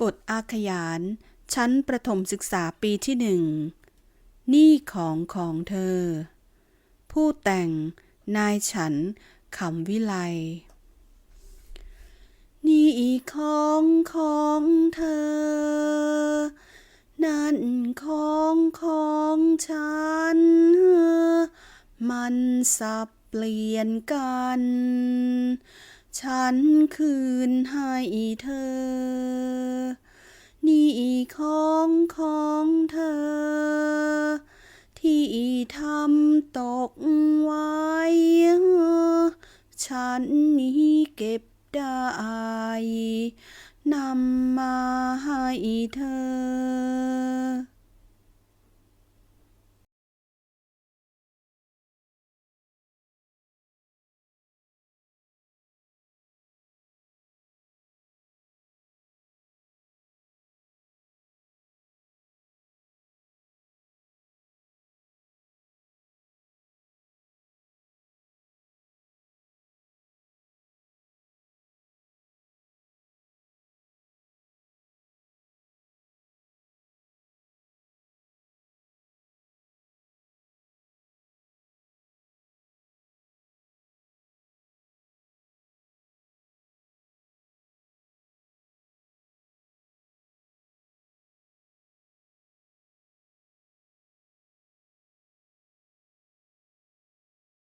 บทอาขยาน ชั้นประถมศึกษาปีที่หนึ่งหนี้ของของเธอ ผู้แต่ง นายฉันขำวิไลนี้ของของเธอ นั่นของของฉัน มันสับเปลี่ยนกัน ฉันคืนให้เธอ ของของเธอ ที่ทำตกไว้ ฉันนี้เก็บได้นำมาให้เธอ